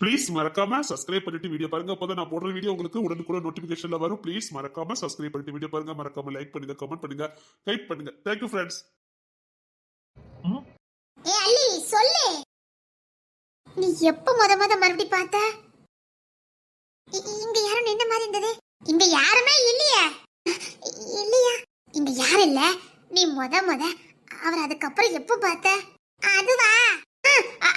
Please மறக்காம subscribe பண்ணிட்டு video பாருங்க. அப்போ நான் போடுற வீடியோ உங்களுக்கு கூட நோட்டிபிகேஷன்ல வரும். ப்ளீஸ் மறக்காம சப்ஸ்கிரைப் பண்ணிட்டு வீடியோ பாருங்க. மறக்காம லைக் பண்ணுங்க கமெண்ட் பண்ணுங்க கைட் பண்ணுங்க. தேங்க்யூ ஃப்ரெண்ட்ஸ் ஏ அல்லி சொல்லு. நீ எப்ப முத முத மறுபடி பார்த்த? இங்க யாரும் நின்ன மாதிரி இருந்தது. இங்க யாருமே இல்லையா. இல்லையா? இங்க யாரும் இல்ல. நீ முத முத அவர் அதுக்கப்புறம் எப்ப பார்த்த? அதுவா?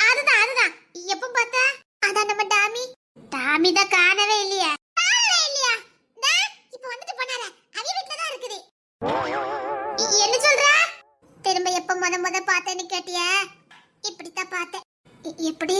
அதுதான் அதுதான். எப்ப பார்த்த? அதான் நம்ம டாமி. டாமி தான் காணவே இல்லையா. காணவே இல்லையா? தா, இப்ப வந்துட்டு போனாரே. அவி வீட்ல தான் இருக்குது. இ- என்ன சொல்ற? திரும்ப எப்ப முத முத பார்த்தேன்னு கேட்டியா? இப்படித்தான் பார்த்தேன். எப்படி?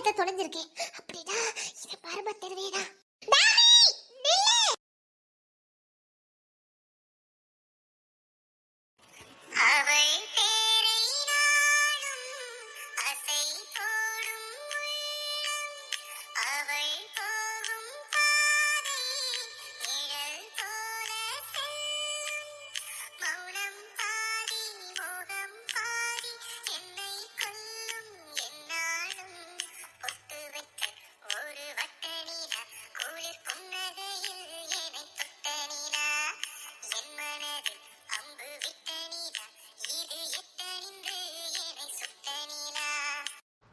டாமியும் தொலைஞ்சிருக்கேன் அப்படின்னா இது மர்ம தெருவேதான்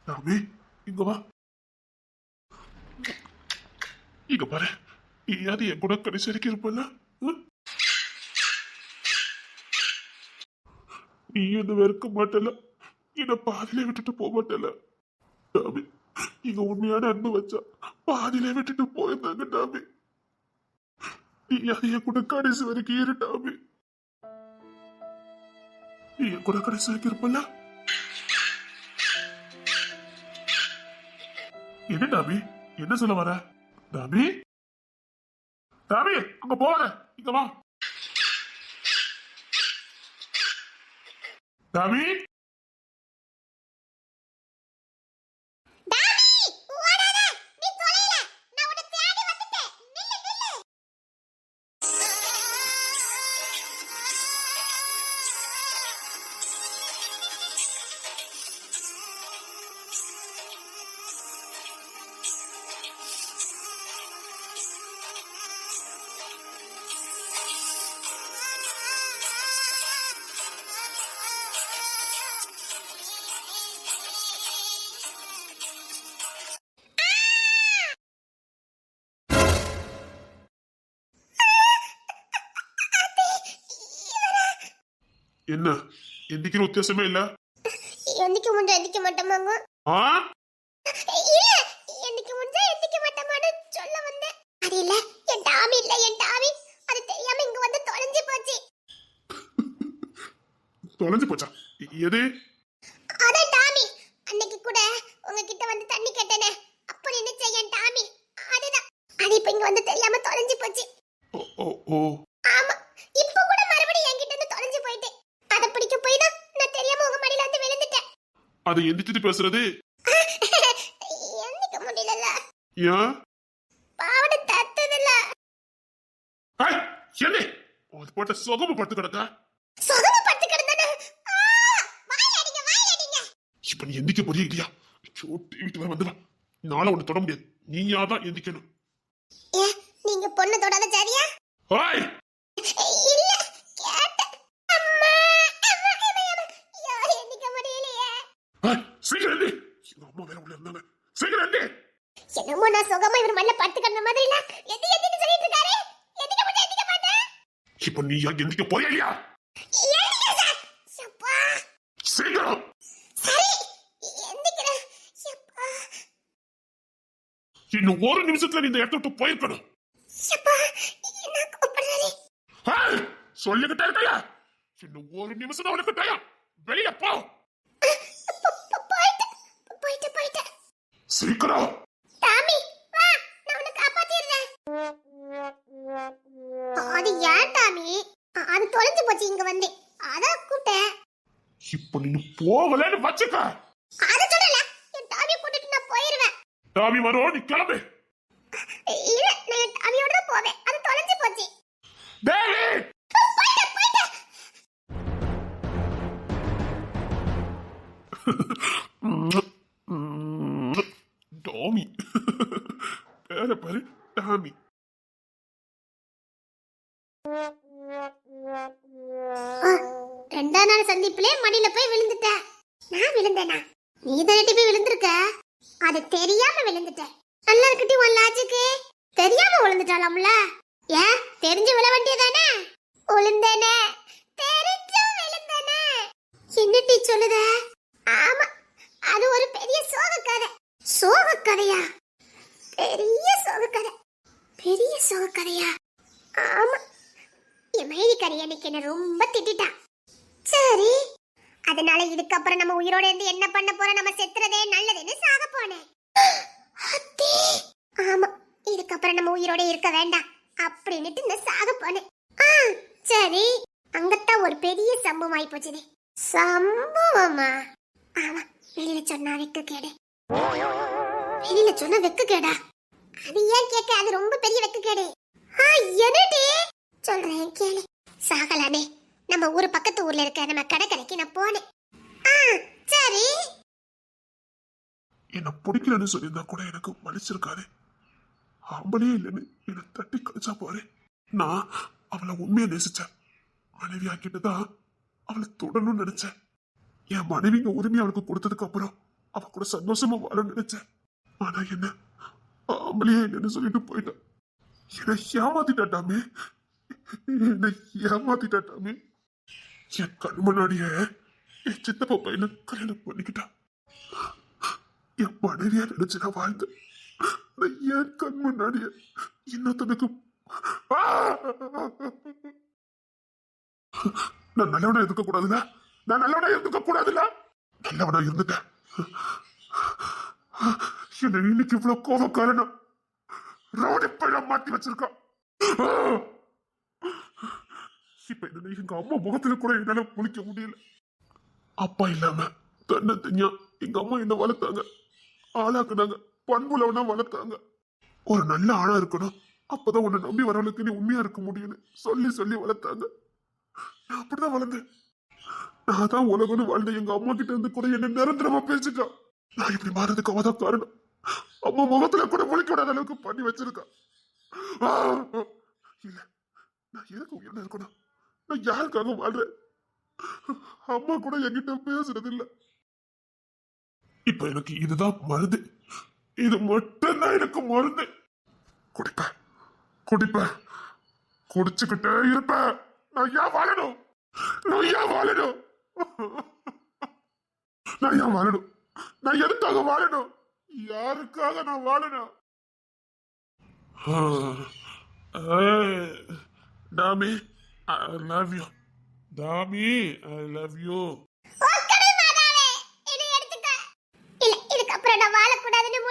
தம்பி இங்க வா. இங்க பாரு நீயாவது என் கூட கடைசி வரைக்கும் இருப்பல நீ என்ன வெறுக்க மாட்டல என்ன பாதியிலே விட்டுட்டு போக மாட்டல டாமி இங்க உண்மையான அன்பு வச்சா பாதியிலே விட்டுட்டு போயிருந்தாங்க டாமி நீ அது என் கூட கடைசி வரைக்கும் இரு டாமி நீ என் கூட கடைசி வரைக்கும் இருப்பல்ல? என்ன டாபி? என்ன சொல்ல வர? டாபி? டாபி அங்க போற இங்க வா. டாபி? என்ன? எந்திக்கிற உத்தேசமே இல்ல. எந்திக்க முடிஞ்சா எந்திக்க மாட்டோமாங்க? ஆ? இல்ல எந்திக்க முடிஞ்சா எந்திக்க மாட்டோமான்னு சொல்ல வந்தேன். அது இல்ல என் டாமி இல்ல என் டாமி. அது தெரியாம இங்க வந்து தொலைஞ்சு போச்சு. தொலைஞ்சு போச்சா? எது? அத டாமி. அன்னைக்கு கூட உங்ககிட்ட வந்து தண்ணி கேட்டேனே. அப்ப நினைச்ச என் டாமி. அதுதான். அது இப்ப இங்க வந்து தெரியாம தொலைஞ்சு போச்சு. ஓ ஓ. அதை எந்திரிச்சிட்டு பேசுறது? எண்ணிக்க முடியல ஏன்? பாவட தத்ததுல ஐய், என்ன? அது போட்ட சுகம படுத்து கிடக்கா? சுகமா படுத்து கிடந்தானே வாயில் அடிங்க அடிங்க. இப்ப நீ எந்திக்க போறியா இல்லையா? சோட்டி வீட்டு வர வந்துடா நாளை உன்னை தொட முடியாது. நீயா தான் எந்திக்கணும் நீங்க பொண்ணு தொடாத சரியா இல்ல கேட்டேன் அம்மா அம்மா அம்மா யார் எண்ணிக்க முடியலையே ஹாய் சீக்கிரம் எந்தி எங்க அம்மா வேற உள்ள இருந்தாங்க சீக்கிரம் எந்தி என்னமோ நான் சுகமா இவர் மல்ல படுத்து கிடந்த மாதிரி இல்ல எது எதுன்னு சொல்லிட்டு இருக்காரு எதுக்க மாட்டேன் எதுக்க மாட்டேன் இப்ப நீயா எந்திக்க போறியா இல்லையா? சீக்கிரம் சரி. எந்திக்கிறேன். சப்பா இன்னும் ஒரு நிமிஷத்துல நீ இந்த இடத்த விட்டு போயிருக்கணும். சொல்லிக்கிட்டே இருக்கையா? இன்னும் ஒரு நிமிஷம் தான் உனக்கு டயம் வெளிய போ. சீக்கிரம். டாமி வா நான் உன்னை காப்பாத்திடுறேன். அது ஏன் டாமி அது தொலைஞ்சு போச்சு இங்க வந்து. அதான் கூப்பிட்டேன். இப்ப நீ போகலன்னு வச்சுக்க. அது சொல்லல. என் டாமியை கூட்டிட்டு நான் போயிருவேன். டாமி வரும் நீ கிளம்பு. இல்ல நான் என் டாமியோட தான் போவேன். அது தொலைஞ்சு போச்சு. தேவி போயிட்டேன் போயிட்டேன் டாமி பேர பாரு டாமி ஆ, ரெண்டாம் நாள் சந்திப்பிலே மடியில போய் விழுந்துட்டேன் நான் விழுந்தேனா நீ தானே போய் விழுந்திருக்க அது தெரியாம விழுந்துட்டேன் நல்லா இருக்கட்டி உன் லாஜிக்கு தெரியாம விழுந்துட்டாலாம்ல ஏன் தெரிஞ்சு விழ வேண்டியதானே விழுந்தேனே தெரிஞ்சும் விழுந்தேனே என்ன டீ சொல்லுத? ஆமா அது ஒரு பெரிய சோக கதை சோக கதையா பெரிய சோக கதை பெரிய சோக கதையா ஆமா. என் மைனிக்காரி அன்னைக்கு என்ன ரொம்ப திட்டிட்டான் சரி அதனால இதுக்கப்புறம் நம்ம உயிரோட இருந்து என்ன பண்ண போறோம்? நம்ம செத்துறதே நல்லதுன்னு சாக போனேன். ஆமா இதுக்கப்புறம் நம்ம உயிரோட இருக்க வேண்டாம் அப்படின்னுட்டு நான் சாக போனேன். ஆ, சரி அங்கத்தான் ஒரு பெரிய சம்பவம் ஆயி சம்பவமா? ஆமா வெளியில சொன்னா வெக்க கேடு. வெளியில சொன்னா வெக்க கேடா. அது ஏன் கேட்க அது ரொம்ப பெரிய வெக்க கேடு. ஆ, என்னடி? சொல்றேன் கேளு. சாகலானே நம்ம ஊர் பக்கத்து ஊர்ல இருக்க நம்ம கடற்கரைக்கு நான் போனேன். ஆ சரி. என்ன பிடிக்கலன்னு சொல்லியிருந்தா கூட எனக்கு மன்னிச்சிருக்காரு அவளே இல்லைன்னு என்னை தட்டி கழிச்சா போறேன் நான் அவளை உண்மையை நேசிச்சேன். மனைவி ஆக்கிட்டுதான் அவளை தொடணும்னு நினைச்சேன். என் மனைவிங்க உரிமை அவளுக்கு கொடுத்ததுக்கு அப்புறம் அவ கூட சந்தோஷமா வாழ நினைச்சேன். ஆனா என்ன? ஆம்பளையே என்னன்னு சொல்லிட்டு போயிட்டான். என்னை ஏமாத்திட்டாட்டாமே? என்னை ஏமாத்திட்டாட்டாமே? என் கண் முன்னாடியே என் சித்தப்பா பையனை கல்யாணம் பண்ணிக்கிட்டான். என் மனைவியா நினைச்சு நான் வாழ்ந்தேன். என் கண் முன்னாடியே இன்னொருத்தனுக்கு ஆ! நான் நல்லவனா இருக்க கூடாதுல நான் நல்லவனா இருக்க கூடாதுல நல்லவனா இருந்துட்டேன். என்ன இன்னைக்கு இவ்வளவு கோபம் காரணம் ரவுடி பழம் மாத்தி வச்சிருக்கான் இப்ப என்ன எங்க அம்மா முகத்துல கூட என்னால குளிக்க முடியல. அப்பா இல்லாம தன்னை தனியா எங்க அம்மா என்ன வளர்த்தாங்க. ஆளாக்குனாங்க பண்புலவனா வளர்த்தாங்க. ஒரு நல்ல ஆளா இருக்கணும். அப்பதான் உன்னை நம்பி வரவளுக்கு நீ உண்மையா இருக்க முடியும்னு சொல்லி சொல்லி வளர்த்தாங்க. நான் அப்படிதான் வளர்ந்தேன். நான் தான் உலகம்னு வாழ்ந்த எங்க அம்மா கிட்ட இருந்து கூட என்ன நிரந்தரமா பேசிட்டான். நான் இப்படி மாறதுக்கு அவதான் காரணம். அம்மா முகத்துல கூட முழிக்க விடாத அளவுக்கு பண்ணி வச்சிருக்கான் இல்ல நான் எதுக்கு உயிரோட இருக்கணும்? நான் யாருக்காக வாழ்றேன்? அம்மா கூட என்கிட்ட பேசுறது இல்ல இப்ப எனக்கு இதுதான் மருந்து இது மட்டும்தான் எனக்கு மருந்து குடிப்பேன் குடிப்பேன் குடிச்சுக்கிட்டே இருப்பேன் நான் ஏன் வாழணும்? நான் ஏன் வாழணும்? நான் ஏன் வாழணும்? நான் எதுக்காக வாழணும்? யாருக்காக நான் வாழணும்? Tommy I love you Tommy I love you ஓ கடல் மாதாவே என்னை எடுத்துக்க. இல்ல இதுக்கப்புறம் நான் வாழக்கூடாதுன்னு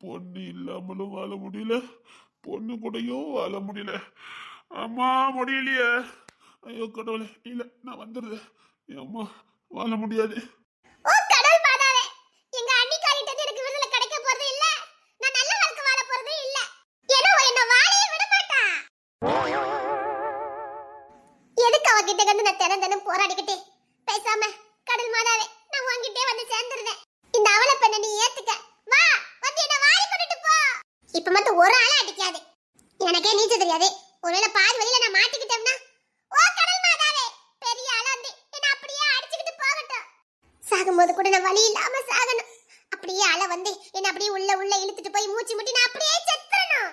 பொண்ணு இல்லாமலும் வாழ முடியல. பொண்ணு கூடயும் வாழ முடியல. அம்மா முடியலையே. ஐயோ கடவுளே. இல்ல நான் வந்துடுறேன். அம்மா வாழ முடியாது. ஓ கடல் எனக்கு கிடைக்க நான் நல்ல என்ன விட மாட்டா. நான் தினம் தினம் போராடிக்கிட்டு? பேசாம கடல் மாதாவே நான் வாங்கிட்டே வந்து சேர்ந்துருவேன். இந்த அவல பெண்ணை நீ ஏத்துக்க. வா வந்து என்ன வாரி கொண்டுட்டு போ. இப்ப மட்டும் ஒரு ஆளை அடிக்காது. எனக்கே நீச்சல் தெரியாது. ஒருவேளை பாதி வழியில நான் மாட்டிக்கிட்டேன்னா? ஓ கடல் மாதாவே பெரிய ஆளா வந்து என்ன அப்படியே அடிச்சுக்கிட்டு போகட்டும். சாகும்போது கூட நான் வழி இல்லாம சாகணும். அப்படியே அலை வந்து என்ன அப்படியே உள்ள உள்ள இழுத்துட்டு போய் மூச்சு முட்டி நான் அப்படியே செத்துறணும்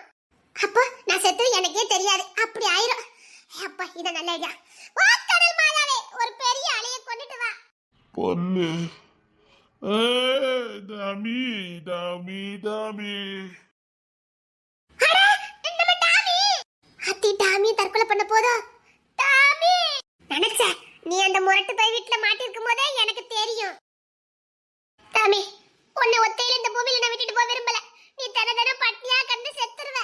அப்போ நான் செத்து எனக்கே தெரியாது. அப்படி ஆயிரும். அப்பா இத நல்ல ஐடியா வா கடல் மாதாவே ஒரு பெரிய அலைய கொண்டுட்டு வா. பொண்ணு. Tommy Tommy Tommy Tommy. அத்தி டாமி தற்கொலை பண்ண போதோ? டாமி. நினைச்ச நீ அந்த முரட்டு போய் வீட்டுல மாட்டிருக்கும் போதே எனக்கு தெரியும். டாமி உன்னை ஒத்தையில இந்த பூமியில நான் விட்டுட்டு போக விரும்பல. நீ தன தன பட்னியா கண்டு செத்துருவ.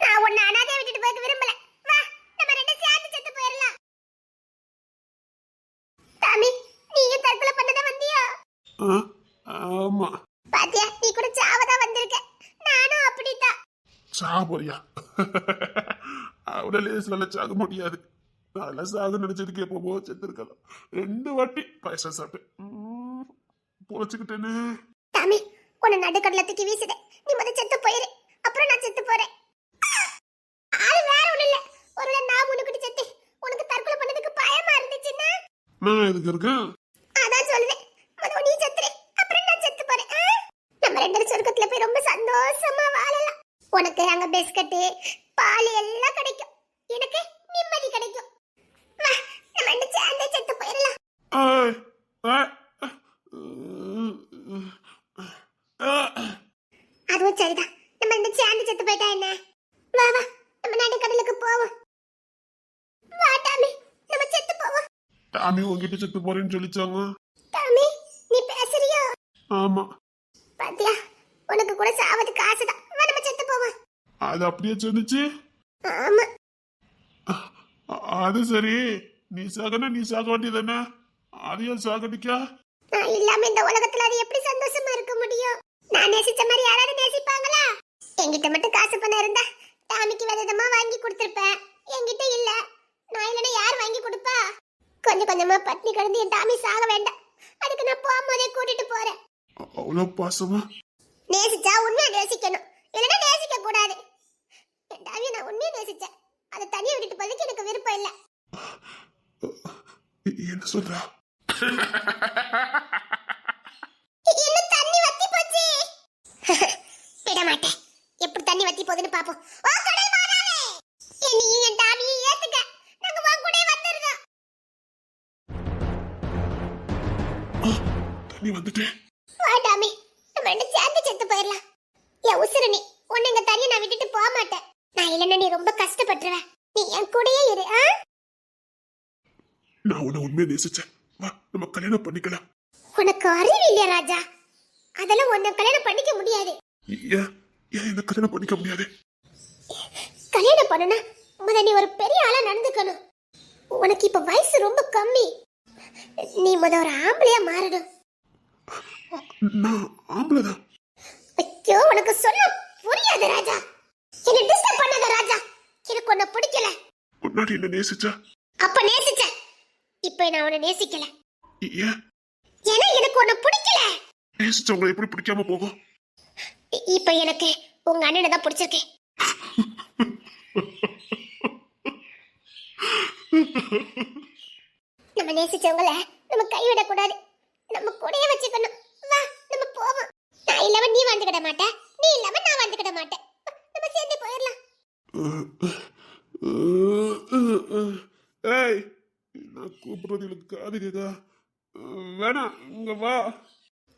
நான் உன்னை அனாதையா விட்டுட்டு போக விரும்பல. வா நம்ம ரெண்டு சேர்ந்து செத்து போயிடலாம் டாமி நீங்க தற்கொலை பண்ணத வந்தியா? ஆ, ஆமா. பாத்தியா நீ கூட சாவதா வந்திருக்க. நானும் அப்படித்தான். சாபரியா அவட லேஸ்ல சாக முடியாது. அதெல்லாம் சாக நினைச்சதுக்கு எப்போ செத்து இருக்கலாம் ரெண்டு வாட்டி பாயசம் சாப்பிட்டேன். உம், பொழைச்சுக்கிட்டேனே. டாமி உன்னை நடுக்கடல தூக்கி வீசுதே. நீ முத செத்து போயிரு. அப்புறம் நான் செத்து போறேன். அது வேற ஒண்ணு இல்ல. ஒருவேளை நான் உனக்கு செத்து உனக்கு தற்கொலை பண்ணதுக்கு பயமா இருந்துச்சுன்னா? நான் எதுக்கு இருக்கேன்? அதான் சொல்லுவேன் முத நீ செத்துரு அப்புறம் நான் செத்து போறேன் ஆ? நம்ம சொர்க்கத்துல போய் ரொம்ப சந்தோஷமா வாழலாம். உனக்கு அங்க பிஸ்கட்டு பால் எல்லாம் கிடைக்கும். எனக்கு நிம்மதி கிடைக்கும். நம்ம ரெண்டு சேர்ந்தே செத்து போயிடலாம். அதுவும் சரிதான். நம்ம ரெண்டு சேர்ந்து செத்து போயிட்டா என்ன? வா வா நம்ம நடுக்கடலுக்கு போவோம். வா டாமி நம்ம செத்து போவோம். டாமி உங்ககிட்ட செத்து போறேன்னு சொல்லிச்சாங்க. டாமி நீ பேசுறியோ? ஆமா. உனக்கு கூட சாவதுக்கு ஆசைதான் வா நம்ம செத்து போவோம். அது அப்படியே சொன்னுச்சு ஆமா. அது சரி. நீ சாகனா நீ சாக வேண்டியதானே அதையும் சாகடிக்கா? நான் இல்லாம இந்த உலகத்துல அது எப்படி சந்தோஷமா இருக்க முடியும்? நான் நேசிச்ச மாதிரி யாராவது நேசிப்பாங்களா? என்கிட்ட மட்டும் காசு பணம் இருந்தா டாமிக்கு விதமா வாங்கி கொடுத்திருப்பேன். என்கிட்ட இல்ல. நான் இல்லைன்னா யார் வாங்கி கொடுப்பா? கொஞ்சம் கொஞ்சமா பட்னி கிடந்து என் டாமி சாக வேண்டாம். அதுக்கு நான் போகும்போதே கூட்டிட்டு போறேன். அவ்வளோ பாசமா? நேசிச்சா உண்மையா நேசிக்கணும். இல்லைன்னா நேசிக்க கூடாது. டாமியை நான் உண்மையா நேசிச்சேன். அதை தனியா விட்டுட்டு போறதுக்கு எனக்கு விருப்பம் இல்ல. என்ன சொல்றா? இன்னும் தண்ணி வத்தி போச்சு? விட மாட்டேன் எப்படி தண்ணி வத்தி போகுதுன்னு பாப்போம். ஓ கடல் மாதாவே என்னையும் என் டாமியும் ஏத்துக்க. நாங்க உன் கூட வந்துருந்தோம். தண்ணி வந்துட்டேன் வா டாமி நம்ம ரெண்டு சேர்ந்து செத்து போயிடலாம் என் உசுரு நீ உன்னை இங்க தனியா நான் விட்டுட்டு போக மாட்டேன் நான் இல்லைன்னா நீ ரொம்ப கஷ்டப்பட்டுருவ நீ என் கூடயே இரு ஆ நான் உன்னை உண்மையை நேசிச்சேன். வா நம்ம கல்யாணம் பண்ணிக்கலாம். உனக்கு அறிவு இல்லையா ராஜா? அதெல்லாம் உன்னை கல்யாணம் பண்ணிக்க முடியாது. ஏன் ஏன் என்ன கல்யாணம் பண்ணிக்க முடியாது? கல்யாணம் பண்ணனா முத நீ ஒரு பெரிய ஆளா நடந்துக்கணும். உனக்கு இப்ப வயசு ரொம்ப கம்மி. நீ முத ஒரு ஆம்பளையா மாறணும். நான் ஆம்பளை தான். ஐயோ உனக்கு சொல்ல புரியாது ராஜா. என்ன டிஸ்டர்ப் பண்ணாத ராஜா. எனக்கு உன்னை பிடிக்கல. முன்னாடி என்ன நேசிச்சா? அப்ப நேசிச்சேன். இப்ப நான் உன்னை நேசிக்கல. ஏன்? ஏன்னா எனக்கு உன்னை பிடிக்கல. நேசிச்சவங்களை எப்படி பிடிக்காம போகும்? இப்ப எனக்கு உங்க அண்ணனை தான் பிடிச்சிருக்கு. நம்ம நேசிச்சவங்கள நம்ம கைவிட கூடாது நம்ம கூடயே வச்சுக்கணும். வா நம்ம போவோம். நான் இல்லாம நீ வந்துக்கிட மாட்ட. நீ இல்லாம நான் வந்துக்கிட மாட்டேன். நம்ம சேர்ந்து போயிடலாம் ஏய் நான் கூப்பிடுறது எனக்கு காது வேணாம் இங்க வா.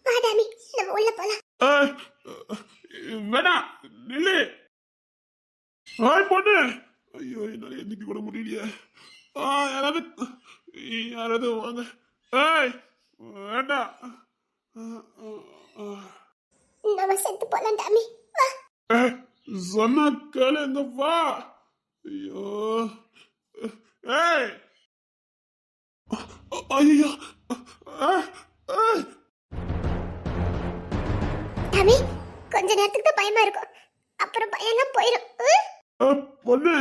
வா டாமி நம்ம உள்ள போலாம். வேணாம் நில்லு. ஆய் பொண்ணு ஐயோ என்னால எந்திக்க கூட முடியலையே. ஆ யாராவது யாராவது வாங்க. ஏய் வேண்டாம். நம்ம செத்து போலாம் டாமி. சொன்னா கேளுங்க வா. ஐயோ. ஏய் ஐயோ. டாமி கொஞ்ச நேரத்துக்கு தான் பயமா இருக்கும். அப்புறம் பயம்லாம் போயிடும் பொண்ணு.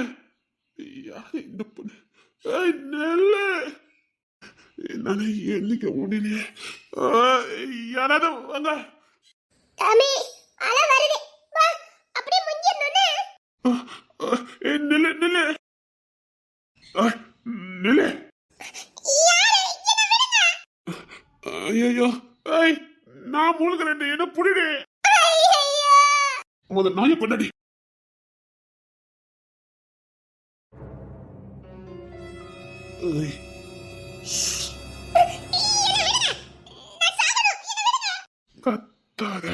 யாரு இந்த பொண்ணு? நெல்லு. என்னால எண்ணிக்க முடியலையே. யாராவது வாங்க. டாமி அல வருது. வா அப்படியே முஞ்சிடணும்னு நில்லு நில்லு. நில்லு யாரு என்ன விடுங்க ஐயோ ஏய் நான் மூழ்கிறேன் என்ன புடிடு. முத நாயை கொண்டாடி கத்தாத.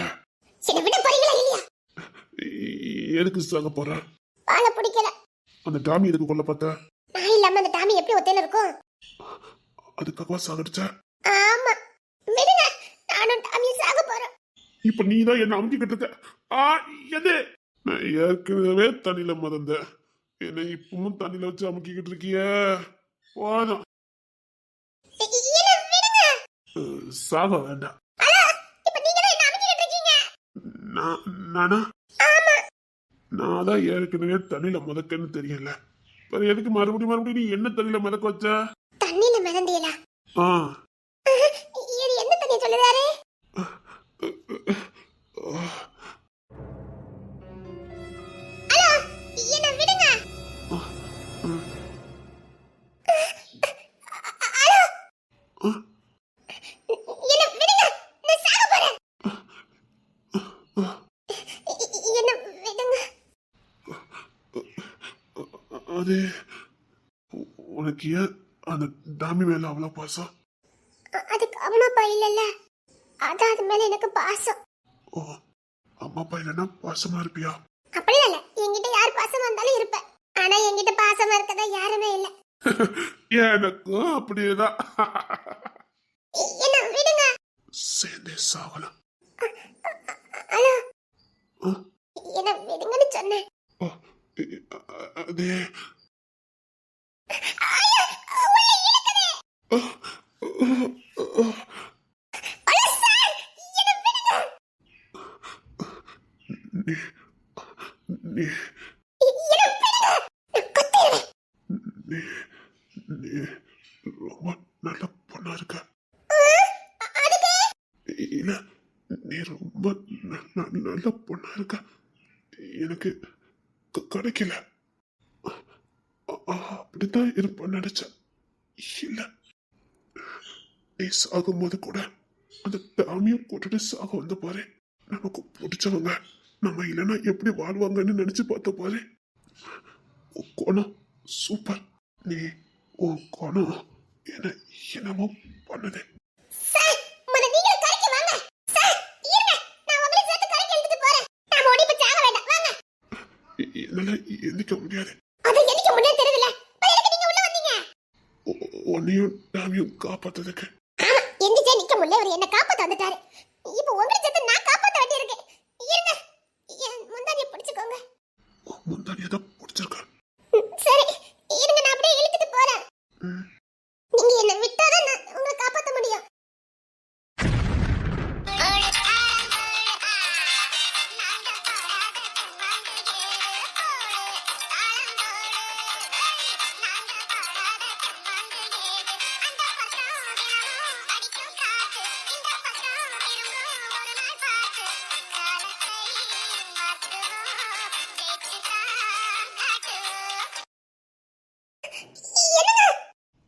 எதுக்கு சாங்க போற? வாழ பிடிக்கல. அந்த டாமி எதுக்கு கொல்ல பார்த்த? நான் இல்லாம அந்த டாமி எப்படி ஒத்தையில இருக்கும்? அதுக்காகவா சாகடிச்ச? ஆமா விடுங்க நானும் டாமியும் சாக போறோம் இப்ப நீ தான் என்ன அமுக்கிக்கிட்டு இருக்க. ஆ எது? நான் ஏற்கனவே தண்ணியில மறந்த என்ன இப்பவும் தண்ணியில வச்சு அமுக்கிக்கிட்டு இருக்கிய. போதும். சாக வேண்டாம். நான்? நான் தான் ஏற்கனவே தண்ணியில மதக்கன்னு தெரியல. அப்புறம் எதுக்கு மறுபடியும் மறுபடியும் நீ என்ன தண்ணியில மதக்க வச்ச? தண்ணியில மிதந்தியலா? ஆ. அது உனக்கு ஏன் அந்த டாமி மேல அவ்வளவு பாசம்? அதுக்கு அம்மா அப்பா இல்லைல்ல? அதான் அது மேல எனக்கு பாசம். ஓ அம்மா அப்பா இல்லைன்னா பாசமா இருப்பியா? அப்படிலாம் இல்ல. என்கிட்ட யார் பாசமா இருந்தாலும் இருப்பேன் ஆனா என்கிட்ட பாசமா இருக்கதா யாருமே இல்ல. எனக்கும் அப்படியேதான். என்ன விடுங்க. சேர்ந்தே சாகலாம் ஹலோ என்ன விடுங்கன்னு சொன்னேன். அது ஐயோ, உள்ள இழுக்குது. ஆ, ஆ, ஆ, ஹலோ, சார், என்ன விடுங்க. நீ நீ இ- என்ன விடுங்க. நான் கொத்திடுவேன். நீ நீ ரொம்ப நல்ல பொண்ணா இருக்க ஆ, அதுக்கு இல்ல நீ ரொம்ப ந- ந- நல்ல பொண்ணா இருக்க எனக்கு க- கிடைக்கல அ- அ- அப்படித்தான் இருப்பேன் நினைச்சேன். இல்ல. நீ சாகும்போது கூட அந்த டாமியும் கூட்டிட்டு சாக வந்த பாரு. நமக்கு பிடிச்சவங்க. நம்ம இல்லைன்னா எப்படி வாழ்வாங்கன்னு நினைச்சு பார்த்த பாரு. குணம் சூப்பர் நீ உன் குணம் என்ன என்னமோ பண்ணுது. சார், முத நீங்களும் உன்னையும் டாமியும் காப்பாத்ததுக்கு எந்திரிச்சே நிக்க முடியல. இவர் என்னை காப்பாத்த வந்துட்டாரு. இப்ப உங்களை சேர்த்து நான் காப்பாத்த வேண்டியிருக்கு. இருங்க. முந்தானையை பிடிச்சுக்கோங்க. முந்தானியை தான்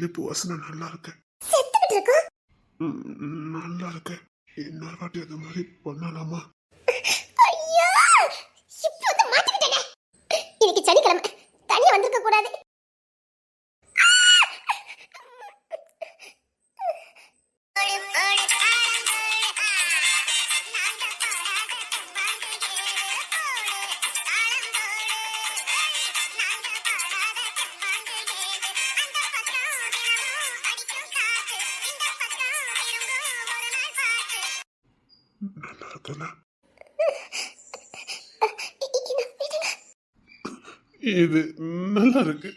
மல்லிப்பூ வாசனை நல்லா இருக்கு நல்லா இருக்கு இன்னொரு வாட்டி அது மாதிரி பண்ணலாமா? இன்னைக்கு சனிக்கிழமை நல்லா இது நல்லா இருக்கு